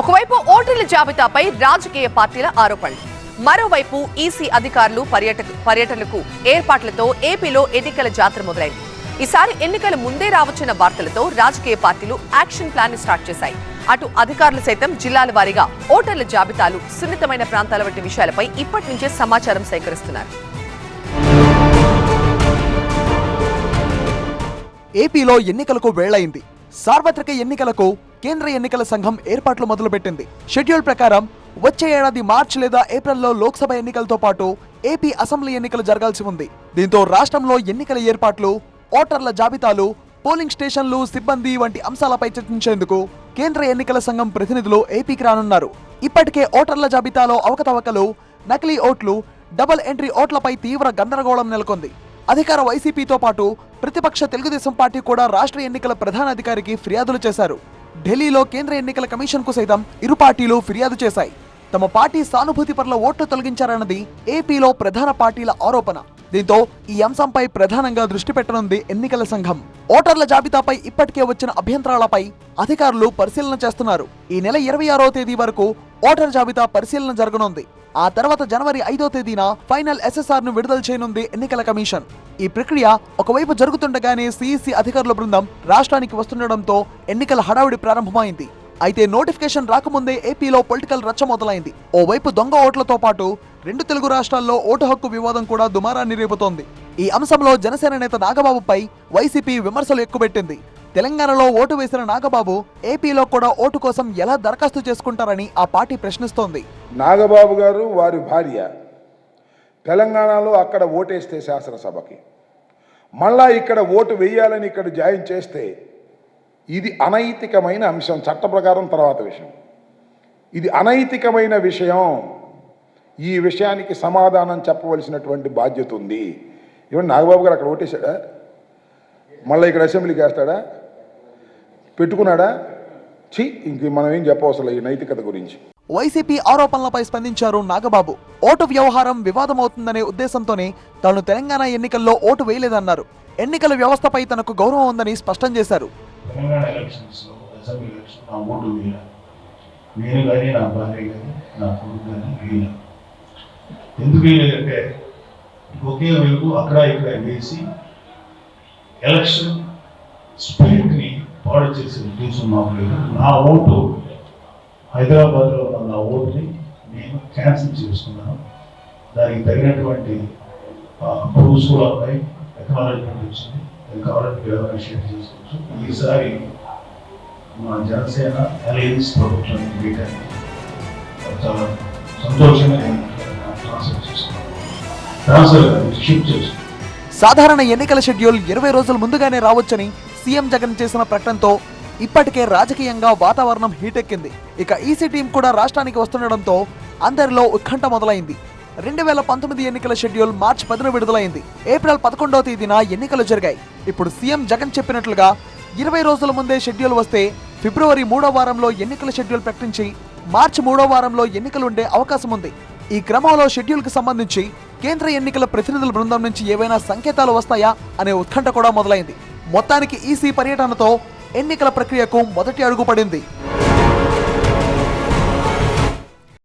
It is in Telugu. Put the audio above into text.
ఒకవైపు ఓటర్ల జాబితాపై రాజకీయ పార్టీల ఆరోపణలు మరోవైపు ఈసీ అధికారులు పర్యటక పర్యటనకు ఏర్పాట్లతో ఏపీలో ఎన్నికల జాతర మొదలైంది. ఈసారి ఎన్నికల ముందే రావచ్చిన వార్తలతో రాజకీయ పార్టీలు యాక్షన్ ప్లాన్ స్టార్ట్ చేశాయి. అటు అధికారులు సైతం జిల్లాల వారీగా ఓటర్ల జాబితాలు సున్నితమైన ప్రాంతాల వంటి విషయాలపై ఇప్పటి నుంచే సమాచారం సేకరిస్తున్నారు. ఏపీలో ఎన్నికలకు వేళయింది సార్వత్రిక ఎన్నికలకు కేంద్ర ఎన్నికల సంఘం ఏర్పాట్లు మొదలుపెట్టింది. షెడ్యూల్ ప్రకారం వచ్చే ఏడాది మార్చి లేదా ఏప్రిల్లో లోక్సభ ఎన్నికలతో పాటు ఏపీ అసెంబ్లీ ఎన్నికలు జరగాల్సి ఉంది. దీంతో రాష్ట్రంలో ఎన్నికల ఏర్పాట్లు ఓటర్ల జాబితాలు పోలింగ్ స్టేషన్లు సిబ్బంది వంటి అంశాలపై చర్చించేందుకు కేంద్ర ఎన్నికల సంఘం ప్రతినిధులు ఏపీకి రానున్నారు. ఇప్పటికే ఓటర్ల జాబితాలో అవకతవకలు నకిలీ ఓట్లు డబుల్ ఎంట్రీ ఓట్లపై తీవ్ర గందరగోళం నెలకొంది. అధికార వైసీపీతో పాటు ప్రతిపక్ష తెలుగుదేశం పార్టీ కూడా రాష్ట్ర ఎన్నికల ప్రధాన అధికారికి ఫిర్యాదులు చేశారు. ఢిల్లీలో కేంద్ర ఎన్నికల కమిషన్కు సైతం ఇరు పార్టీలు ఫిర్యాదు చేశాయి. తమ పార్టీ సానుభూతి పట్ల ఓట్లు తొలగించారన్నది ఏపీలో ప్రధాన పార్టీల ఆరోపణ. దీంతో ఈ అంశంపై ప్రధానంగా దృష్టి పెట్టనుంది ఎన్నికల సంఘం. ఓటర్ల జాబితాపై ఇప్పటికే వచ్చిన అభ్యంతరాలపై అధికారులు పరిశీలన చేస్తున్నారు. ఈ నెల ఇరవై ఆరో తేదీ వరకు ఓటర్ జాబితా పరిశీలన జరగనుంది. ఆ తర్వాత జనవరి ఐదో తేదీన ఫైనల్ ఎస్ఎస్ఆర్ను విడుదల చేయనుంది ఎన్నికల కమిషన్. ఈ ప్రక్రియ ఒకవైపు జరుగుతుండగానే సిఇసి అధికారుల బృందం రాష్ట్రానికి వస్తుండటంతో ఎన్నికల హడావిడి ప్రారంభమైంది. అయితే నోటిఫికేషన్ రాకముందే ఏపీలో పొలిటికల్ రచ్చ మొదలైంది. ఓవైపు దొంగ ఓట్లతో పాటు రెండు తెలుగు రాష్ట్రాల్లో ఓటు హక్కు వివాదం కూడా దుమారాన్ని రేపుతోంది. ఈ అంశంలో జనసేన నేత నాగబాబుపై వైసీపీ విమర్శలు ఎక్కుపెట్టింది తెలంగాణలో ఓటు వేసిన నాగబాబు ఏపీలో కూడా ఓటు కోసం ఎలా దరఖాస్తు చేసుకుంటారని ఆ పార్టీ ప్రశ్నిస్తోంది. నాగబాబు గారు వారి భార్య. తెలంగాణలో అక్కడ ఓటేస్తే శాసనసభకి. మళ్ళా ఇక్కడ ఓటు వేయాలని ఇక్కడ జాయిన్ చేస్తే ఇది అనైతికమైన అంశం చట్ట ప్రకారం తర్వాత విషయం. ఇది అనైతికమైన విషయం. ఈ విషయానికి సమాధానం చెప్పవలసినటువంటి బాధ్యత ఉంది. ఇవన్నీ నాగబాబు గారు అక్కడ ఓటేశాడా? మళ్ళీ ఇక్కడ అసెంబ్లీకి వేస్తాడా? పెట్టుకున్నాడా? ఛీ ఇంక మనం ఏం చెప్పవసరం ఈ నైతికత గురించి. వైసీపీ ఆరోపణలపై స్పందించారు నాగబాబు. ఓటు వ్యవహారం వివాదమవుతుందనే ఉద్దేశంతోనే తాను తెలంగాణ ఎన్నికల్లో ఓటు వేయలేదన్నారు. ఎన్నికల వ్యవస్థపై తనకు గౌరవం ఉందని స్పష్టం చేశారు. ఎందుకు వేయలేదంటే ఒకే వైపు అక్కడ ఇక్కడ వేసి ఎలక్షన్ స్పిరిట్ని పాడు చేసే ఉద్దేశం మాకు లేదు నా ఓటు హైదరాబాద్లో నా ఓటుని నేను క్యాన్సిల్ చేసుకున్నాను. దానికి తగినటువంటి ప్రూఫ్స్ కూడా ఉన్నాయి. ఎకనాలజ్మెంట్ వచ్చింది. అది కావాలంటే మీరు ఎవరైనా షేర్ చేసుకోవచ్చు. ఈసారి మా జనసేన అలయన్స్ ప్రభుత్వం వేయడానికి చాలా సంతోషంగా ట్రాన్స్ఫర్ చేసుకున్నాను. ట్రాన్స్ఫర్ షిఫ్ట్ చేసుకున్నాను. సాధారణ ఎన్నికల షెడ్యూల్ ఇరవై రోజుల ముందుగానే రావచ్చని సీఎం జగన్ చేసిన ప్రకటనతో ఇప్పటికే రాజకీయంగా వాతావరణం హీటెక్కింది. ఇక ఈసీ టీం కూడా రాష్ట్రానికి వస్తుండడంతో అందరిలో ఉత్కంఠ మొదలైంది. రెండు వేల పంతొమ్మిది ఎన్నికల షెడ్యూల్ మార్చి పదిన విడుదలైంది. ఏప్రిల్ పదకొండవ తేదీన ఎన్నికలు జరిగాయి. ఇప్పుడు సీఎం జగన్ చెప్పినట్లుగా ఇరవై రోజుల ముందే షెడ్యూల్ వస్తే ఫిబ్రవరి మూడో వారంలో ఎన్నికల షెడ్యూల్ ప్రకటించి మార్చి మూడో వారంలో ఎన్నికలు ఉండే అవకాశం ఉంది ఈ క్రమంలో షెడ్యూల్కు సంబంధించి కేంద్ర ఎన్నికల ప్రతినిధుల బృందం నుంచి ఏవైనా సంకేతాలు వస్తాయా అనే ఉత్కంఠ కూడా మొదలైంది. మొత్తానికి ఈసీ పర్యటనతో ఎన్నికల ప్రక్రియకు మొదటి అడుగు పడింది.